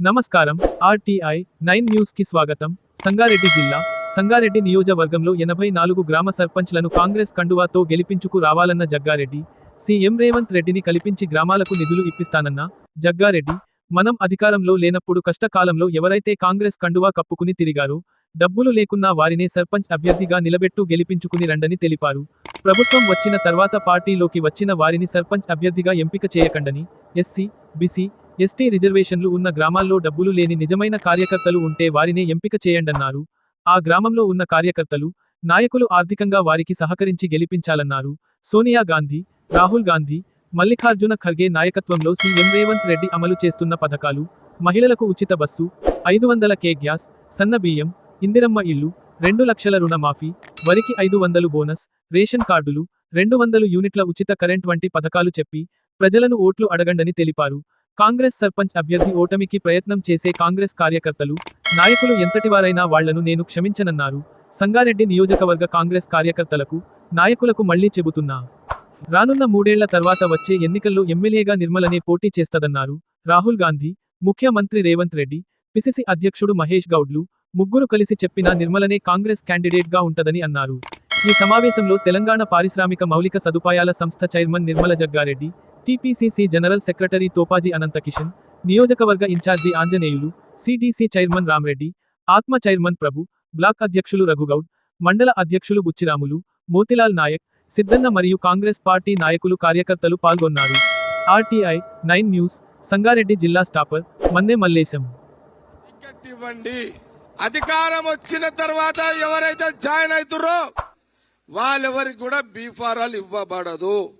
నమస్కారం. RTI nine న్యూస్కి స్వాగతం. సంగారెడ్డి జిల్లా సంగారెడ్డి నియోజకవర్గంలో ఎనభై నాలుగు గ్రామ సర్పంచ్లను కాంగ్రెస్ కండువాతో గెలిపించుకు రావాలన్న జగ్గారెడ్డి సీఎం రేవంత్ రెడ్డిని కల్పించి గ్రామాలకు నిధులు ఇప్పిస్తానన్న జగ్గారెడ్డి మనం అధికారంలో లేనప్పుడు కష్టకాలంలో ఎవరైతే కాంగ్రెస్ కండువా కప్పుకుని తిరిగారో డబ్బులు లేకున్నా వారినే సర్పంచ్ అభ్యర్థిగా నిలబెట్టు గెలిపించుకుని రండని తెలిపారు. ప్రభుత్వం వచ్చిన తర్వాత పార్టీలోకి వచ్చిన వారిని సర్పంచ్ అభ్యర్థిగా ఎంపిక చేయకండని ఎస్సీ బీసీ ఎస్టీ రిజర్వేషన్లు ఉన్న గ్రామాల్లో డబ్బులు లేని నిజమైన కార్యకర్తలు ఉంటే వారినే ఎంపిక చేయండన్నారు. ఆ గ్రామంలో ఉన్న కార్యకర్తలు నాయకులు ఆర్థికంగా వారికి సహకరించి గెలిపించాలన్నారు. సోనియా గాంధీ రాహుల్ గాంధీ మల్లికార్జున ఖర్గే నాయకత్వంలో సీఎం రేవంత్ రెడ్డి అమలు చేస్తున్న పథకాలు మహిళలకు ఉచిత బస్సు ఐదు వందల కే గ్యాస్ సన్న బియ్యం ఇందిరమ్మ ఇల్లు రెండు లక్షల రుణమాఫీ వరికి ఐదు వందలు బోనస్ రేషన్ కార్డులు రెండు వందలు యూనిట్ల ఉచిత కరెంట్ వంటి పథకాలు చెప్పి ప్రజలను ఓట్లు అడగండని తెలిపారు. కాంగ్రెస్ సర్పంచ్ అభ్యర్థి ఓటమికి ప్రయత్నం చేసే కాంగ్రెస్ కార్యకర్తలు నాయకులు ఎంతటివారైనా వాళ్ళను నేను క్షమించనన్నారు. సంగారెడ్డి నియోజకవర్గ కాంగ్రెస్ కార్యకర్తలకు నాయకులకు మళ్ళీ చెబుతున్నా. రానున్న మూడేళ్ళ తర్వాత వచ్చే ఎన్నికల్లో ఎమ్మెల్యేగా నిర్మలనే పోటీ చేస్తదన్నారు రాహుల్ గాంధీ ముఖ్యమంత్రి రేవంత్ రెడ్డి పిసిసి అధ్యక్షుడు మహేష్ గౌడ్లు ముగ్గురు కలిసి చెప్పినా నిర్మలనే కాంగ్రెస్ క్యాండిడేట్గా ఉంటదని అన్నారు. ఈ సమావేశంలో తెలంగాణ పారిశ్రామిక మౌలిక సదుపాయాల సంస్థ chairman Nirmala Jaggareddy TPCC general secretary Topaji Anantakishan నియోజకవర్గ incharge Anjaneyulu CTC chairman Ramreddy ATMA chairman Prabhu black అధ్యక్షులు రఘుగౌడ్ మండల అధ్యక్షులు బుచ్చిరాములు మోతిలాల్ నాయక్ సిద్ధన్న మరియు కాంగ్రెస్ పార్టీ నాయకులు కార్యకర్తలు పాల్గొన్నారు. ఆర్టీఐ నైన్ న్యూస్ సంగారెడ్డి జిల్లా స్టాపర్ మన్నే మల్లేశం. ఇవ్వండి. అధికారం వచ్చిన తర్వాత ఎవరైతే జాయిన్ అవుతారో వాళ్ళెవరికి కూడా బీఫారాలు ఇవ్వబడదు.